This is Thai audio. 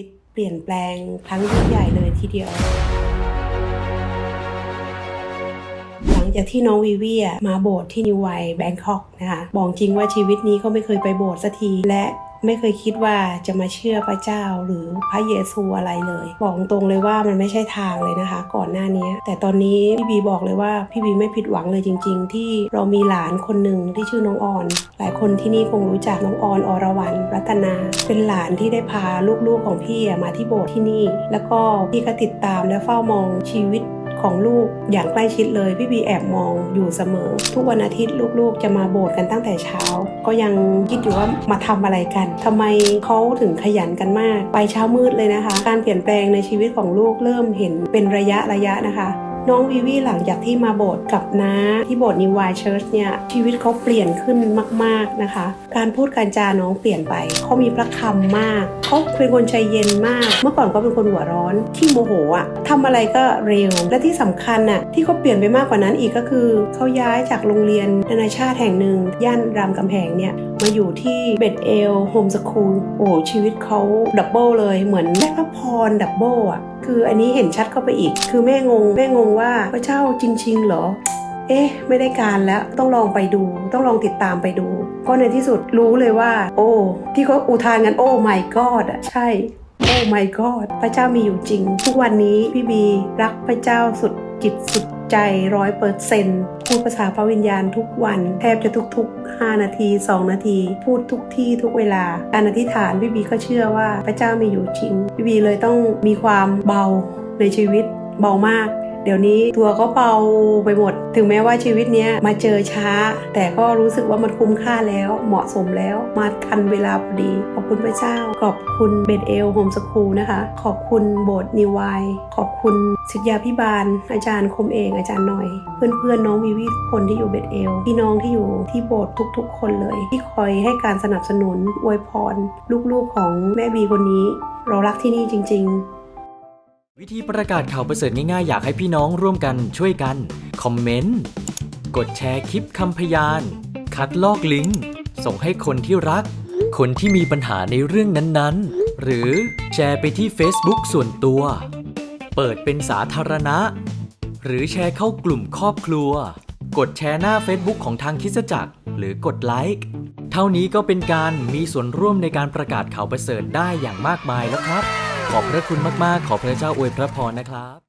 วิตเปลี่ยนแปลงครั้งยิ่งใหญ่เลยทีเดียว หลังจากที่น้องวีวีมาโบสถ์ที่นิวไวแบงคอกนะคะ บอกจริงว่าชีวิตนี้ก็ไม่เคยไปโบสถ์สักทีและ ไม่เคยคิดว่าจะมาเชื่อพระเจ้าหรือพระเยซูอะไรเลย บอกตรงเลยว่ามันไม่ใช่ทางเลยนะคะ ก่อนหน้านี้ แต่ตอนนี้พี่บีบอกเลยว่าพี่บีไม่ผิดหวังเลยจริง ๆ ที่เรามีหลานคนหนึ่งที่ชื่อน้องออน หลายคนที่นี่คงรู้จักน้องออนอรวรรณรัตนา เป็นหลานที่ได้พาลูกๆของพี่มาที่โบสถ์ที่นี่ แล้วก็พี่ก็ติดตามและเฝ้ามองชีวิต ของลูกอย่างใกล้ชิดเลยพี่บีแอบมองอยู่เสมอ ทุกวันอาทิตย์ลูกๆ จะมาโบสถ์กันตั้งแต่เช้า ก็ยังคิดอยู่ว่ามาทำอะไรกันทำไมเขาถึงขยันกันมาก ไปเช้ามืดเลยนะคะ การเปลี่ยนแปลงในชีวิตของลูกเริ่มเห็นเป็นระยะระยะนะคะ น้องวีวีหลังจากที่มาโบสถ์กับน้าที่โบสถ์นิวไวเชิร์ชเนี่ยชีวิตเขาเปลี่ยนขึ้นมาก ๆนะคะ การพูดการจาน้องเปลี่ยนไปเขามีพระคำมากเขาเป็นคนใจเย็นมาก เมื่อก่อนเขาเป็นคนหัวร้อนที่โมโหอะทำอะไรก็เร็วและที่สำคัญน่ะที่เขาเปลี่ยนไปมากกว่านั้นอีกก็คือเขาย้ายจากโรงเรียนนานาชาติแห่งหนึ่งย่านรามคำแหงเนี่ยมาอยู่ที่เบดเอลโฮมสคูลโอ้ชีวิตเขาดับเบิลเลยเหมือนได้พระพรดับเบิลอะ คืออันนี้เห็นชัดเข้าไปอีก คือแม่งง แม่งงว่าพระเจ้าจริง ๆ เหรอ เอ๊ะ ไม่ได้การแล้วต้องลองไปดู ต้องลองติดตามไปดูก็ในที่สุดรู้เลยว่า โอ้ ที่เขาอุทานกันโอ้ my god อะใช่โอ้ my god พระเจ้ามีอยู่จริง ทุกวันนี้พี่บีรักพระเจ้าสุดจิตสุด ใจร้อยเปอร์เซนพูดภาษาพระวิญญาณทุกวัน แทบจะทุกๆ 5 นาที 2 นาที พูดทุกที่ทุกเวลาการอธิษฐานพี่บีก็เชื่อว่าพระเจ้ามีอยู่จริงพี่บีเลยต้องมีความเบาในชีวิตเบามาก เดี๋ยวนี้ตัวก็เบาไปหมด ถึงแม้ว่าชีวิตเนี้ยมาเจอช้า แต่ก็รู้สึกว่ามันคุ้มค่าแล้ว เหมาะสมแล้ว มาทันเวลาพอดี ขอบคุณพระเจ้า ขอบคุณเบดเอลโฮมสคูลนะคะ ขอบคุณโบสถ์นิวไวขอบคุณศิษยาพิบาล อาจารย์คมเองอาจารย์หน่อย เพื่อนๆน้องวิวีทุกคนที่อยู่เบดเอลพี่น้องที่อยู่ที่โบสถ์ทุกๆ คนเลย ที่คอยให้การสนับสนุนอวยพร ลูกๆของแม่บีคนนี้ เรารักที่นี่จริง ๆ วิธีประกาศข่าวประเสริฐง่ายๆ อยากให้พี่น้องร่วมกันช่วยกัน คอมเมนต์ กดแชร์คลิปคำพยาน คัดลอกลิงก์ ส่งให้คนที่รัก คนที่มีปัญหาในเรื่องนั้นๆ หรือแชร์ไปที่ Facebook ส่วนตัว เปิดเป็นสาธารณะ หรือแชร์เข้ากลุ่มครอบครัว กดแชร์หน้า Facebook ของทางคิดจักร หรือกดไลค์ เท่านี้ก็เป็นการมีส่วนร่วมในการประกาศข่าวประเสริฐได้อย่างมากมายแล้วครับ ขอบพระคุณมากๆ ขอพระเจ้าอวยพระพรนะครับ